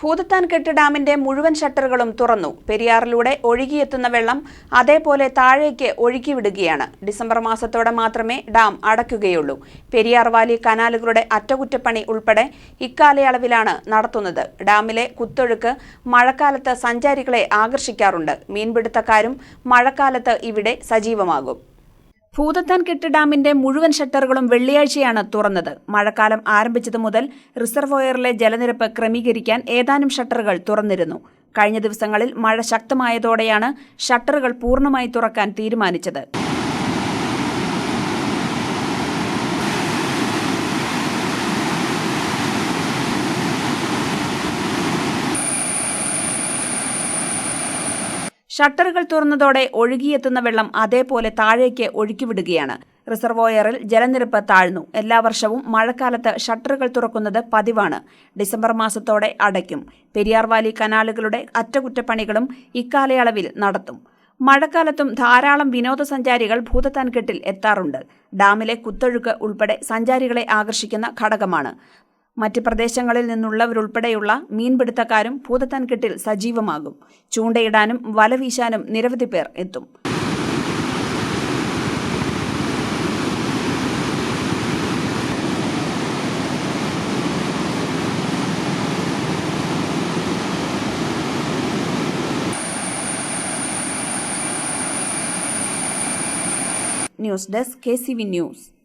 ഭൂതത്താൻകെട്ട് ഡാമിന്റെ മുഴുവൻ ഷട്ടറുകളും തുറന്നു. പെരിയാറിലൂടെ ഒഴുകിയെത്തുന്ന വെള്ളം അതേപോലെ താഴേക്ക് ഒഴുക്കിവിടുകയാണ് ഡിസംബർ മാസത്തോടെ മാത്രമേ ഡാം അടയ്ക്കുകയുള്ളൂ. പെരിയാർ വാലി കനാലുകളുടെ അറ്റകുറ്റപ്പണി ഉൾപ്പെടെ ഇക്കാലയളവിലാണ് നടത്തുന്നത്. ഡാമിലെ കുത്തൊഴുക്ക് മഴക്കാലത്ത് സഞ്ചാരികളെ ആകർഷിക്കാറുണ്ട്. മീൻപിടുത്തക്കാരും മഴക്കാലത്ത് ഇവിടെ സജീവമാകും. ഭൂതത്താൻകെട്ട് ഡാമിന്റെ മുഴുവൻ ഷട്ടറുകളും വെള്ളിയാഴ്ചയാണ് തുറന്നത്. മഴക്കാലം ആരംഭിച്ചത് മുതൽ റിസർവോയറിലെ ജലനിരപ്പ് ക്രമീകരിക്കാൻ ഏതാനും ഷട്ടറുകൾ തുറന്നിരുന്നു. കഴിഞ്ഞ ദിവസങ്ങളിൽ മഴ ശക്തമായതോടെയാണ് ഷട്ടറുകൾ പൂർണമായി തുറക്കാൻ തീരുമാനിച്ചത്. ഷട്ടറുകൾ തുറന്നതോടെ ഒഴുകിയെത്തുന്ന വെള്ളം അതേപോലെ താഴേക്ക് ഒഴുക്കിവിടുകയാണ്. റിസർവോയറിൽ ജലനിരപ്പ് താഴ്ന്നു. എല്ലാ വർഷവും മഴക്കാലത്ത് ഷട്ടറുകൾ തുറക്കുന്നത് പതിവാണ്. ഡിസംബർ മാസത്തോടെ അടയ്ക്കും. പെരിയാർ വാലി കനാലുകളുടെ അറ്റകുറ്റപ്പണികളും ഇക്കാലയളവിൽ നടത്തും. മഴക്കാലത്തും ധാരാളം വിനോദസഞ്ചാരികൾ ഭൂതത്താൻകെട്ടിൽ എത്താറുണ്ട്. ഡാമിലെ കുത്തൊഴുക്ക് ഉൾപ്പെടെ സഞ്ചാരികളെ ആകർഷിക്കുന്ന ഘടകമാണ്. മറ്റ് പ്രദേശങ്ങളിൽ നിന്നുള്ളവരുൾപ്പെടെയുള്ള മീൻപിടുത്തക്കാരും ഭൂതത്താൻകെട്ടിൽ സജീവമാകും. ചൂണ്ടയിടാനും വല വീശാനും നിരവധി പേർ എത്തും. News desk K C V news.